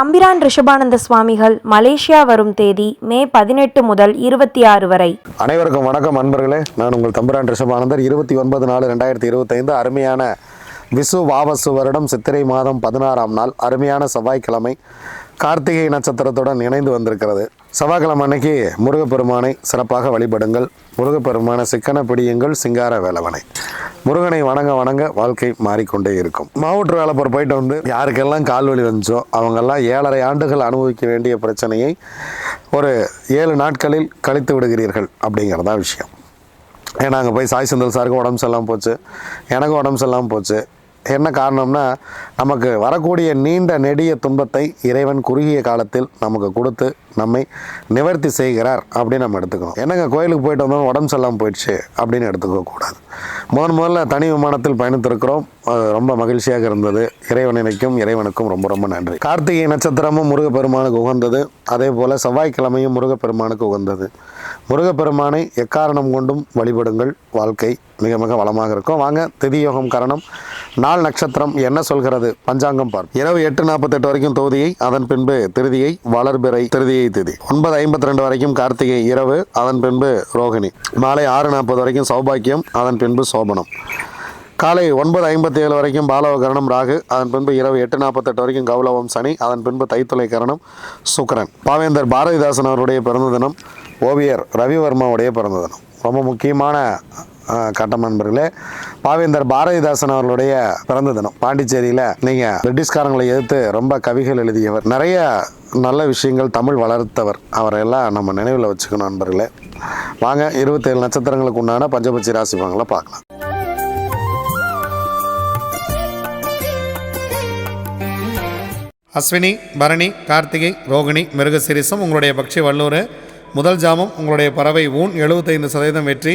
தம்பிரான் ரிஷபானந்த சுவாமிகள் மலேசியா வரும் தேதி மே பதினெட்டு முதல் இருபத்தி ஆறு வரை. அனைவருக்கும் வணக்கம் அன்பர்களே நான் உங்கள் தம்பிரான் ரிஷபானந்தர். இருபத்தி ஒன்பது நாலு ரெண்டாயிரத்தி இருபத்தைந்து அருமையான விசு வாவசு வருடம் சித்திரை மாதம் பதினாறாம் நாள் அருமையான செவ்வாய்க்கிழமை கார்த்திகை நட்சத்திரத்துடன் இணைந்து வந்திருக்கிறது. செவ்வாய்க்கிழமை அன்னைக்கு முருகப்பெருமானை சிறப்பாக வழிபடுங்கள். முருகப்பெருமானை சிக்கன பிடியுங்கள் சிங்கார வேலவனை. முருகனை வணங்க வணங்க வாழ்க்கை மாறிக்கொண்டே இருக்கும். மாவட்ட வேலைப்பர் போயிட்டு வந்து யாருக்கெல்லாம் கால்வலி வந்துச்சோ அவங்கெல்லாம் ஏழரை ஆண்டுகள் அனுபவிக்க வேண்டிய பிரச்சனையை ஒரு ஏழு நாட்களில் கழித்து விடுகிறீர்கள் அப்படிங்கிறதான் விஷயம். ஏன்னா அங்கே போய் சாய் செந்தில் சாருக்கு உடம்பு சரியில்லாமல் போச்சு எனக்கும் உடம்பு சரியில்லாமல் போச்சு. என்ன காரணம்னா நமக்கு வரக்கூடிய நீண்ட நெடிய துன்பத்தை இறைவன் குறுகிய காலத்தில் நமக்கு கொடுத்து நம்மை நிவர்த்தி செய்கிறார் அப்படின்னு நம்ம எடுத்துக்கணும். என்னங்க கோயிலுக்கு போயிட்டு வந்தோம் உடம்பு சரியில்லாமல் போயிடுச்சு அப்படின்னு எடுத்துக்க கூடாது. முதன் முதல்ல தனி விமானத்தில் பயணித்திருக்கிறோம். ரொம்ப மகிழ்ச்சியாக இருந்தது. இறைவனினைக்கும் இறைவனுக்கும் ரொம்ப ரொம்ப நன்றி. கார்த்திகை நட்சத்திரமும் முருகப்பெருமானுக்கு உகந்தது. அதே போல் செவ்வாய்க்கிழமையும் முருகப்பெருமானுக்கு உகந்தது. முருகப்பெருமானை எக்காரணம் கொண்டும் வழிபடுங்கள். வாழ்க்கை மிக மிக வளமாக இருக்கும். வாங்க திதியோகம் கரணம். நாள் நட்சத்திரம் என்ன சொல்கிறது? பஞ்சாங்கம் பார்ப்போம். இரவு எட்டு நாற்பத்தெட்டு வரைக்கும் தொகுதியை அதன் பின்பு திருதியை வளர்பிறை திருதியை திதி. ஒன்பது ஐம்பத்தி ரெண்டு வரைக்கும் கார்த்திகை இரவு அதன் பின்பு ரோகிணி. மாலை ஆறு நாற்பது வரைக்கும் சௌபாக்கியம் அதன் பின்பு சோபனம். காலை ஒன்பது ஐம்பத்தி ஏழு வரைக்கும் பாலவகரணம் ராகு அதன் பின்பு இரவு எட்டு நாற்பத்தெட்டு வரைக்கும் கௌலவம் சனி அதன் பின்பு தைத்துளை கரணம் சுக்கரன். பாவேந்தர் பாரதிதாசன் அவருடைய பிறந்த தினம் ஓவியர் ரவிவர்மாவுடைய பிறந்த தினம். ரொம்ப முக்கியமான கட்டம் நண்பர்களே பாவேந்தர் பாரதிதாசன் அவர்களுடைய பிறந்த தினம். பாண்டிச்சேரியில் நீங்கள் பிரிட்டிஷ்காரங்களை எதிர்த்து ரொம்ப கவிகள் எழுதியவர். நிறைய நல்ல விஷயங்கள் தமிழ் வளர்த்தவர். அவரையெல்லாம் நம்ம நினைவில் வச்சுக்கணும் நண்பர்களே. வாங்க இருபத்தேழு நட்சத்திரங்களுக்கு உண்டான பஞ்சபட்சி ராசி பலன்களை பார்க்கலாம். அஸ்வினி பரணி கார்த்திகை ரோகிணி மிருகசிரிசம் உங்களுடைய பக்ஷி வல்லூர். முதல் ஜாமம் உங்களுடைய பறவை ஊன். எழுபத்தைந்து சதவீதம் வெற்றி.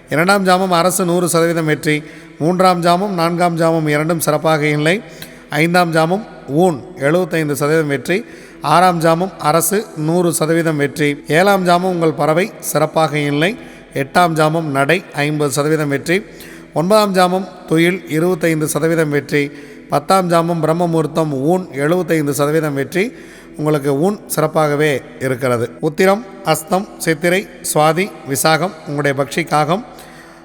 இரண்டாம் ஜாமம் அரசு நூறு சதவீதம் வெற்றி மூன்றாம் ஜாமம் நான்காம் ஜாமம் இரண்டும் சிறப்பாக இல்லை. ஐந்தாம் ஜாமம் ஊன் எழுபத்தைந்து சதவீதம் வெற்றி ஆறாம் ஜாமம் அரசு நூறு சதவீதம் வெற்றி. ஏழாம் ஜாமம் உங்கள் பறவை சிறப்பாக இல்லை. எட்டாம் ஜாமம் நடை ஐம்பது சதவீதம் வெற்றி. ஒன்பதாம் ஜாமம் துயில் இருபத்தைந்து சதவீதம் வெற்றி. பத்தாம் ஜாமம் பிரம்மமுகூர்த்தம் ஊன் எழுபத்தைந்து சதவீதம் வெற்றி. உங்களுக்கு ஊன் சிறப்பாகவே இருக்கிறது. உத்திரம் அஸ்தம் சித்திரை சுவாதி விசாகம் உங்களுடைய பக்ஷி காகம்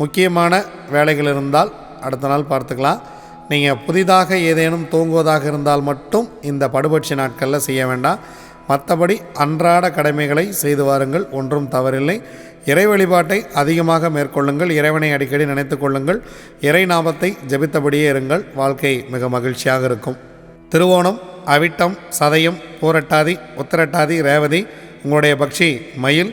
முக்கியமான வேலைகள் இருந்தால் அடுத்த நாள் பார்த்துக்கலாம். நீங்கள் புதிதாக ஏதேனும் தூங்குவதாக இருந்தால் மட்டும் இந்த படுபட்சி நாட்களில் செய்ய வேண்டாம். மற்றபடி அன்றாட கடமைகளை செய்து வாருங்கள். ஒன்றும் தவறில்லை. இறை வழிபாட்டை அதிகமாக மேற்கொள்ளுங்கள். இறைவனை அடிக்கடி நினைத்து கொள்ளுங்கள். இறை நாமத்தை ஜெபித்தபடியே இருங்கள். வாழ்க்கை மிக மகிழ்ச்சியாக இருக்கும். திருவோணம் அவிட்டம் சதயம் பூரட்டாதி உத்திரட்டாதி ரேவதி உங்களுடைய பக்ஷி மயில்